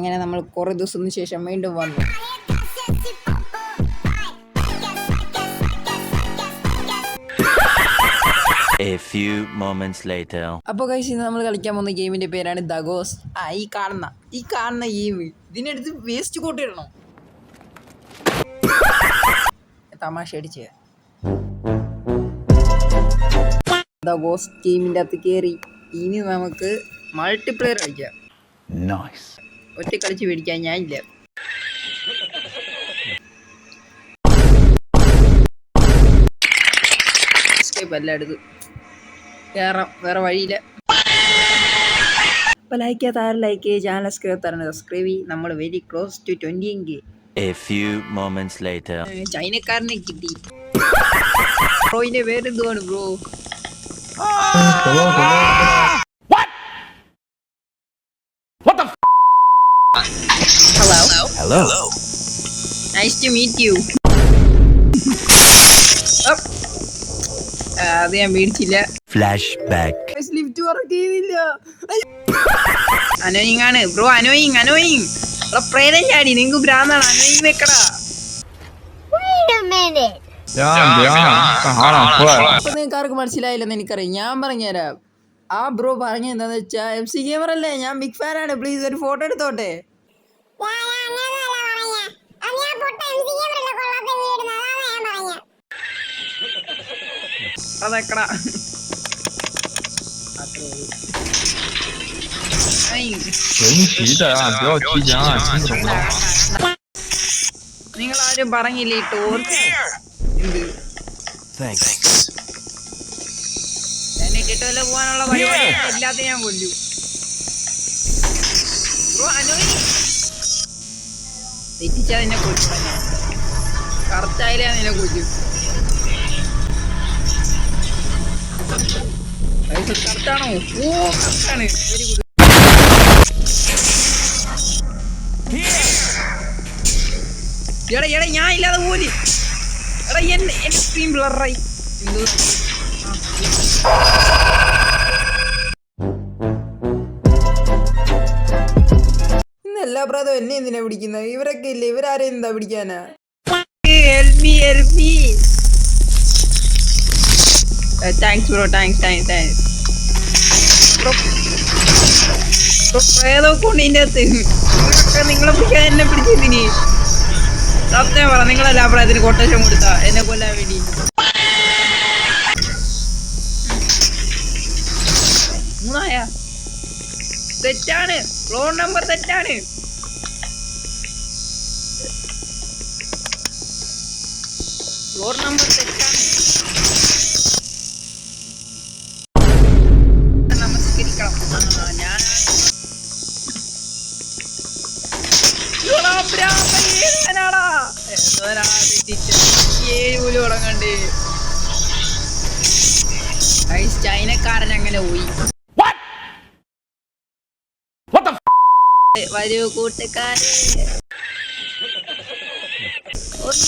അങ്ങനെ നമ്മൾ കുറേ ദിവസത്തിന് ശേഷം വീണ്ടും വന്നു. A few moments later. അപ്പോൾ കഴിച്ച് ഇന്ന് നമ്മൾ കളിക്കാൻ പോകുന്ന ഗെയിമിന്റെ പേരാണ് ദഗോസ്. ആ ഈ കാണുന്ന ഈ കാണുന്ന ഗെയിം ഇതിനടുത്ത് വേസ്റ്റ് കൂട്ടിയിടണം തമാശ അടിച്ച്. ദഗോസ് ഗെയിമിന്റെ അകത്ത് കയറി ഇനി നമുക്ക് മൾട്ടിപ്ലെയർ കളിക്കാം. ഒറ്റ കളിച്ച് മേടിക്കാൻ ഞാനില്ല എസ്കേപ്പ് എല്ലാം എടുത്ത്. കയറാം വേറെ വഴിയില്ല. അപ്പോൾ ലൈക്ക് ചെയ്യാത്ത ആരും ലൈക്ക് ചെയ്യുക ചാനൽ സബ്സ്ക്രൈബ് തരണം സബ്സ്ക്രൈബ് ചെയ്യും. നമ്മൾ വെരി ക്ലോസ് ടു ട്വന്റി എങ്കിൽ. A few moments later. ചൈനക്കാരനെ കിട്ടി. ബ്രോയിന്റെ പേരെന്തുവാണ് bro Hello. Hello. Nice to meet you. Oh. അത് ഞാൻ മേടിച്ചില്ല. ഫ്ലാഷ് ബാക്ക് ലിഫ്റ്റ് വർക്ക് ചെയ്തില്ല അനോയിങ് ആണ്. ബ്രോ അനോയിങ് അനോയിങ് പ്രേരം ചാടി നിങ്ങക്ക് ഭ്രാന്താണ്. അനോയിങ് വെക്കടാ. Ah, ah, ah, നിങ്ങൾക്കാർക്ക് മനസ്സിലായില്ലെന്ന് എനിക്കറിയാം. ഞാൻ പറഞ്ഞുതരാം. ആ ബ്രോ പറഞ്ഞെന്താന്ന് വെച്ചാ എം സി ഗെയിമർ അല്ലേ? ഞാൻ ബിഗ് ഫാൻ ആണ്. പ്ലീസ് ഒരു ഫോട്ടോ എടുത്തോട്ടെ? അതെക്കടാ ഐ, 神奇的按，不要提前按，听不懂吗？ നിങ്ങൾ ആരും പറഞ്ഞില്ലേ ഈ ടോർച്ച് എന്ത് എന്നെ ഇട്ടിട്ട് വല്ല പോകാനുള്ള പരിപാടി ഇല്ലാത്ത ഞാൻ കൊല്ലു ബ്രോ അനുവി തെറ്റിച്ചാ നിന്നെ കൊല്ലു. കറക്റ്റായാലേ നിന്നെ കൊല്ലു. കറുത്താണോ ഓ കറുത്താണ് വെരി ഗുഡ് എടാ എടാ ഞാൻ ഇല്ലാതെ പോൽ എടാ എന്നെ എന്റെ സ്ക്രീൻ ബ്ലറായി എന്തോ എല്ലാ പ്രാതവും എന്നെ എന്തിനാ പിടിക്കുന്നത്? ഇവരൊക്കെ ഇല്ല? ഇവരാരെ എന്താ പിടിക്കാനാ? നിങ്ങളല്ല അതിന് കൊട്ടേഷൻ കൊടുത്ത? എന്നെ കൊല്ലാൻ വേണ്ടി. മൂന്നായ? തെറ്റാണ്. ഫ്ലോർ നമ്പർ തെറ്റാണ്. ഫ്ലോർ നമ്പർ തെറ്റാണ്. നമസ്കരിക്കണം. ഞാൻ ചൈനക്കാരൻ അങ്ങനെ പോയി. വരൂ കൂട്ടുകാരെ. പാട്ട്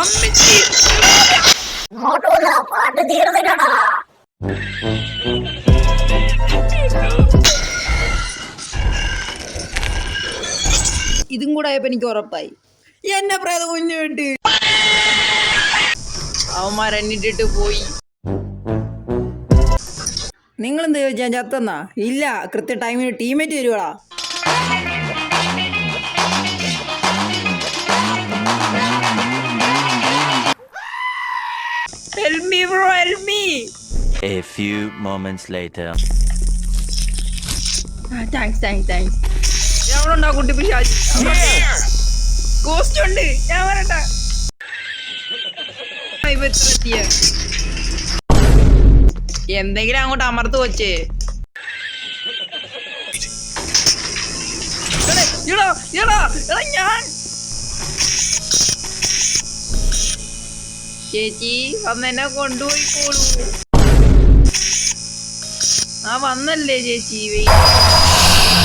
അമ്മച്ചി. ഇതും കൂടെ ആയപ്പോ എനിക്ക് ഉറപ്പായി. എന്നെ പ്രേത കുഞ്ഞുണ്ട് അവന്മാരെണ്ണിട്ടിട്ട് പോയി. നിങ്ങൾ എന്ത് ചോദിച്ചാ ചത്തന്നാ? ഇല്ല കൃത്യ ടൈമിന് ടീമേറ്റ് വരുവാളാ Help me bro, help me. A few moments later. Thanks thanks thanks എവിടെ ഉണ്ടാ കുട്ടി പിശാചി കോസ്റ്റ് ഉണ്ട്. ഞാൻ വരണ്ട ഇപ്പൊ എത്ര എത്തിയ? എന്തെങ്കിലും അങ്ങോട്ട് അമർത്ത് വെച്ചേ ഞാൻ. ചേച്ചി വന്നെന്നെ കൊണ്ടുപോയിക്കോളൂ ആ വന്നല്ലേ ചേച്ചി വെയിറ്റ്.